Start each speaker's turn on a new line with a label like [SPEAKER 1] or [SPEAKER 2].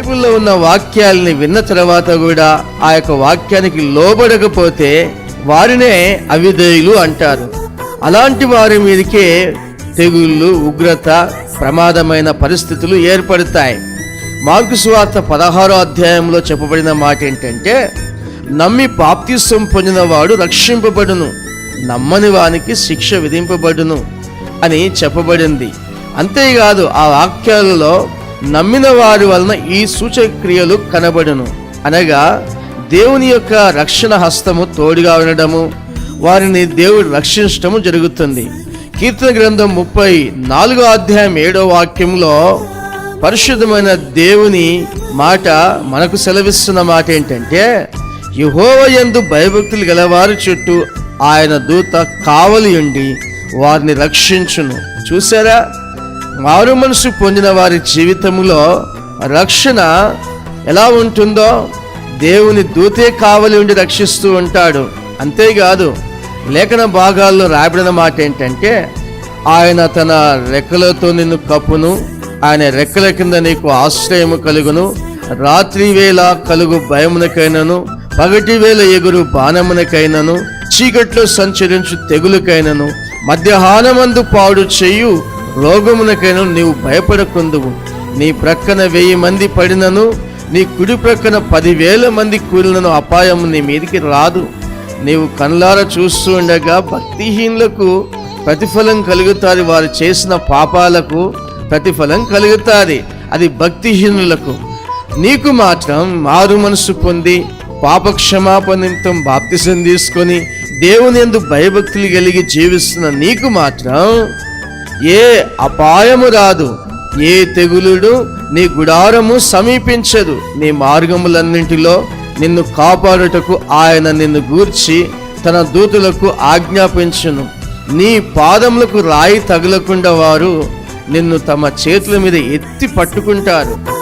[SPEAKER 1] బైబిల్లో ఉన్న వాక్యాలని విన్న తర్వాత కూడా ఆ యొక్క వాక్యానికి లోబడకపోతే వారినే అవిధేయులు అంటారు. అలాంటి వారి మీదకే తెగుళ్ళు ఉగ్రత ప్రమాదమైన పరిస్థితులు ఏర్పడతాయి. మార్కు సువార్త పదహారో అధ్యాయంలో చెప్పబడిన మాట ఏంటంటే నమ్మి పాప్తిస్వం పొందిన వాడు రక్షింపబడును నమ్మని వానికి శిక్ష విధింపబడును అని చెప్పబడింది. అంతేకాదు ఆ వాక్యాలలో నమ్మిన వారి వలన ఈ సూచక్రియలు కనబడును. అనగా దేవుని యొక్క రక్షణ హస్తము తోడుగా ఉండడము వారిని దేవుడు రక్షించటము జరుగుతుంది. కీర్తన గ్రంథం ముప్పై నాలుగో అధ్యాయం ఏడో వాక్యంలో పరిశుద్ధమైన దేవుని మాట మనకు సెలవిస్తున్న మాట ఏంటంటే యహోవ ఎందు భయభక్తులు గలవారి చుట్టూ ఆయన దూత కావలి ఉండి వారిని రక్షించును. చూసారా మారు మనసు పొందిన వారి జీవితంలో రక్షణ ఎలా ఉంటుందో దేవుని దూతే కావలి ఉండి రక్షిస్తూ ఉంటాడు. అంతేకాదు లేఖన భాగాల్లో రాబడిన మాట ఏంటంటే ఆయన తన రెక్కలతో నిన్ను కప్పును ఆయన రెక్కల కింద నీకు ఆశ్రయము కలుగును రాత్రి వేళ కలుగు భయమునకైనను పగటి వేళ ఎగురు బాణమునకైనను చీకట్లో సంచరించు తెగులకైనను మధ్యాహ్నమందు పాడు చెయ్యు రోగమునకైనా నీవు భయపడకుందువు. నీ ప్రక్కన వెయ్యి మంది పడినను నీ కుడి ప్రక్కన పదివేల మంది కూలినను అపాయం నీ మీదికి రాదు. నీవు కళ్ళార చూస్తూ ఉండగా భక్తిహీనులకు ప్రతిఫలం కలుగుతారు వారు చేసిన పాపాలకు ప్రతిఫలం కలుగుతుంది. అది భక్తిహీనులకు. నీకు మాత్రం మారు మనసు పొంది పాప బాప్తిసం తీసుకొని దేవుని ఎందు భయభక్తులు కలిగి జీవిస్తున్న నీకు మాత్రం ఏ అపాయము రాదు. ఏ తెగులుడు నీ గుడారము సమీపించదు. నీ మార్గములన్నింటిలో నిన్ను కాపాడుటకు ఆయన నిన్ను గూర్చి తన దూతులకు ఆజ్ఞాపించును. నీ పాదములకు రాయి తగలకుండా వారు నిన్ను తమ చేతుల మీద ఎత్తి పట్టుకుంటారు.